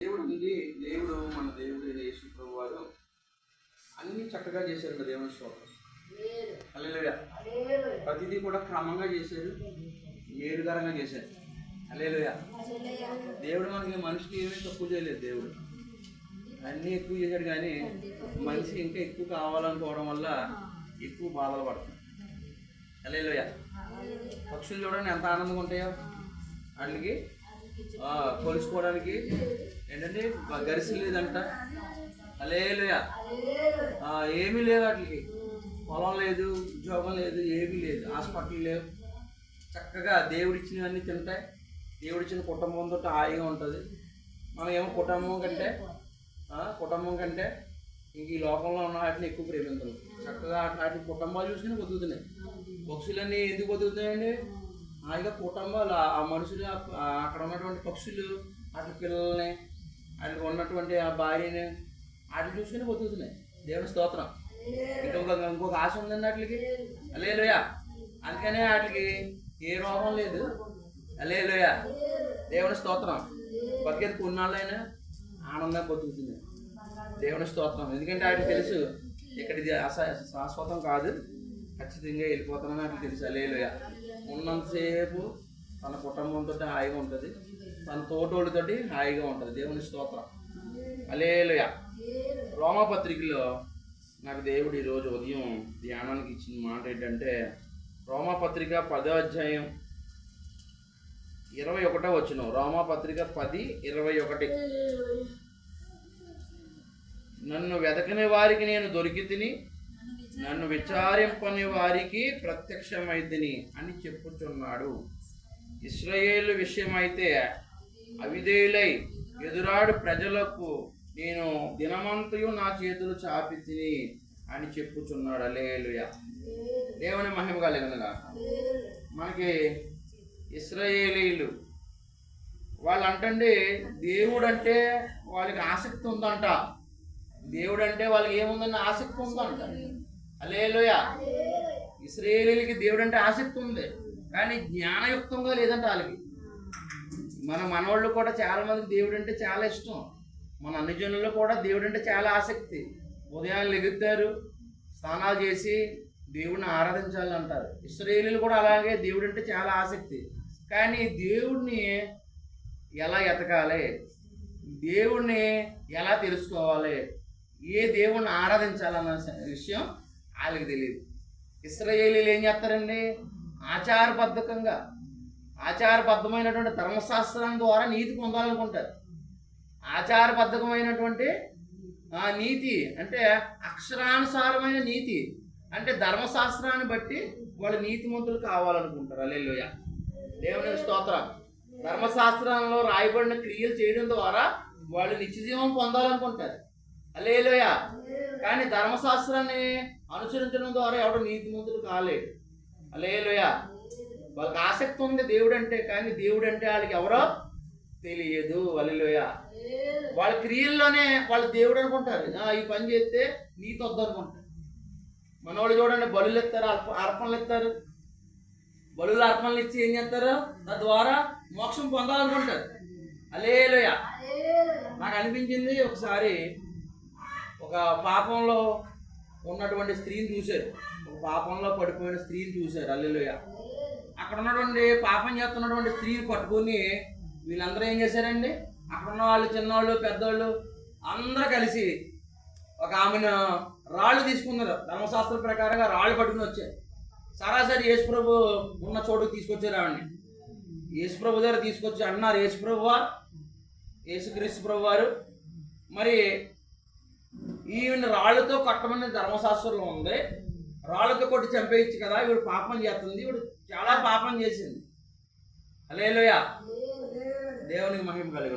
దేవుడు ఉంది దేవుడు మన దేవుడు యేసు ప్రభు వారు అన్ని చక్కగా చేశారు దేవుని స్తోత్రం ప్రతిదీ కూడా క్రమంగా చేశారు. ఏడుగారంగా చేశారు. అల్లెలుయ దేవుడు మనకి మనిషికి ఏమీ తక్కువ చేయలేదు దేవుడు. అన్నీ ఎక్కువ చేశాడు కానీ మనిషికి ఇంకా ఎక్కువ కావాలనుకోవడం వల్ల ఎక్కువ బాధలు పడుతుంది. అల్లెలుయ పక్షులు చూడండి ఎంత ఆనందంగా ఉంటాయో. వాటికి కొలుచుకోవడానికి ఏంటంటే గరిసి లేదంట. అలేలుయ ఏమీ లేదు వాటికి. పొలం లేదు ఉద్యోగం లేదు ఏమీ లేదు. హాస్పిటల్ లేవు. చక్కగా దేవుడిచ్చినవన్నీ తింటాయి. దేవుడిచ్చిన కుటుంబంతో హాయిగా ఉంటుంది. మనం ఏమో కుటుంబం కంటే కుటుంబం కంటే ఇంక ఈ లోకంలో ఉన్న వాటిని ఎక్కువ ప్రేమించరు చక్కగా వాటి కుటుంబాలు చూసుకుని బతుకుతున్నాయి. పక్షులన్నీ ఎందుకు బతుకుతున్నాయండి? హాయిగా కుటుంబాలు ఆ- మనుషులు అక్కడ ఉన్నటువంటి పక్షులు వాటి పిల్లల్ని వాటికి ఉన్నటువంటి ఆ భార్యని వాటిని చూసుకుని బతుకుతున్నాయి. దేవుని స్తోత్రం. ఇంకొక ఇంకొక ఆశ ఉందండి వాటికి అలేలుయ అందుకనే వాటికి ఏ రోగం లేదు. అలేలుయ దేవుని స్తోత్రం. బతికేది కొన్నాళ్ళైనా ఆనందంగా బతుకుతుంది దేవుని స్తోత్రం. ఎందుకంటే వాటికి తెలుసు ఇక్కడ ఇది శాశ్వతం కాదు. ఖచ్చితంగా వెళ్ళిపోతానని నాకు తెలుసు అలేలుయ ఉన్నంతసేపు తన కుటుంబంతో హాయిగా ఉంటుంది. తన తోటోళ్ళతోటి హాయిగా ఉంటుంది. దేవుని స్తోత్రం. అలేలుయ రోమాపత్రికలో నాకు దేవుడు ఈరోజు ఉదయం ధ్యానానికి ఇచ్చిన మాట ఏంటంటే రోమాపత్రిక పదో అధ్యాయం ఇరవై ఒకటో వచ్చిన రోమాపత్రిక పది ఇరవై ఒకటి. నన్ను వెతకని వారికి నేను దొరికి తిని నన్ను విచారింపని వారికి ప్రత్యక్షమైతిని అని చెప్పుచున్నాడు. ఇస్రయేలు విషయమైతే అవిధేయులై ఎదురాడు ప్రజలకు నేను దినమంతయు నా చేతులు చాపి తిని అని చెప్పుచున్నాడు. అలేలుయ దేవుని మహిమ కలిగినగా. మనకి ఇస్రయేలీలు వాళ్ళు అంటండి దేవుడు అంటే వాళ్ళకి ఆసక్తి ఉందంట. దేవుడు అంటే వాళ్ళకి ఏముందని ఆసక్తి ఉందంట. అలేలోయ ఇస్రాయేలీలకి దేవుడు అంటే ఆసక్తి ఉంది కానీ జ్ఞానయుక్తంగా లేదంట వాళ్ళకి. మన మనవాళ్ళు కూడా చాలా మందికి దేవుడు అంటే చాలా ఇష్టం. మన అన్ని జనుల్లో కూడా దేవుడు అంటే చాలా ఆసక్తి. ఉదయాన్నే లెగుతారు స్నానాలు చేసి దేవుడిని ఆరాధించాలంటారు. ఇస్రాయేలీలు కూడా అలాగే దేవుడు అంటే చాలా ఆసక్తి. కానీ దేవుడిని ఎలా ఎతకాలి? దేవుణ్ణి ఎలా తెలుసుకోవాలి? ఏ దేవుణ్ణి ఆరాధించాలన్న విషయం వాళ్ళకి తెలియదు ఇస్రాయేలీలు ఏం చేస్తారండి? ఆచారబద్ధకంగా ఆచారబద్ధమైనటువంటి ధర్మశాస్త్రం ద్వారా నీతి పొందాలనుకుంటారు. ఆచారబద్ధకమైనటువంటి నీతి అంటే అక్షరానుసారమైన నీతి. అంటే ధర్మశాస్త్రాన్ని బట్టి వాళ్ళు నీతిమంతులు కావాలనుకుంటారు. అల్లెల్లోయ దేవుని స్తోత్రం. ధర్మశాస్త్రంలో రాయబడిన క్రియలు చేయడం ద్వారా వాళ్ళు నిత్యజీవం పొందాలనుకుంటారు. అలేలోయ కానీ ధర్మశాస్త్రాన్ని అనుసరించడం ద్వారా ఎవడు నీతిమంతుడు కాలేడు. అలేలోయ వాళ్ళకి ఆసక్తి ఉంది దేవుడు అంటే కానీ దేవుడు అంటే వాళ్ళకి ఎవరో తెలియదు. అల్లెలోయ వాళ్ళ క్రియల్లోనే వాళ్ళు దేవుడు అనుకుంటారు. ఈ పని చేస్తే నీతి వద్దు అనుకుంటారు. చూడండి బలులు ఎత్తారు అర్పణలు ఎత్తారు. బలులు అర్పణలు ఇచ్చి ఏం చేస్తారు? తద్వారా మోక్షం పొందాలనుకుంటారు. అలేలోయ నాకు అనిపించింది ఒకసారి ఒక పాపంలో ఉన్నటువంటి స్త్రీని చూశారు. ఒక పాపంలో పడిపోయిన స్త్రీని చూశారు. అల్లెలుయ అక్కడ ఉన్నటువంటి పాపం చేస్తున్నటువంటి స్త్రీని పట్టుకొని వీళ్ళందరూ ఏం చేశారండి? అక్కడ ఉన్న వాళ్ళు చిన్నవాళ్ళు పెద్దవాళ్ళు అందరూ కలిసి ఒక ఆమెను రాళ్ళు తీసుకున్నారు. ధర్మశాస్త్రం ప్రకారంగా రాళ్ళు పట్టుకుని వచ్చారు. సరాసరి యేసుప్రభు ఉన్న చోటుకు తీసుకొచ్చారు ఆవిడని. యేసుప్రభు దగ్గర తీసుకొచ్చి అన్నారు యేసుప్రభు యేసుక్రీస్తు ప్రభు వారు మరి ఈవిడ రాళ్ళతో కట్టమని ధర్మశాస్త్రంలో ఉంది. రాళ్ళతో కొట్టి చంపేయచ్చు కదా ఈవిడ పాపం చేస్తుంది. ఈవిడ చాలా పాపం చేసింది. అలేలోయ దేవునికి మహిమ కలిగి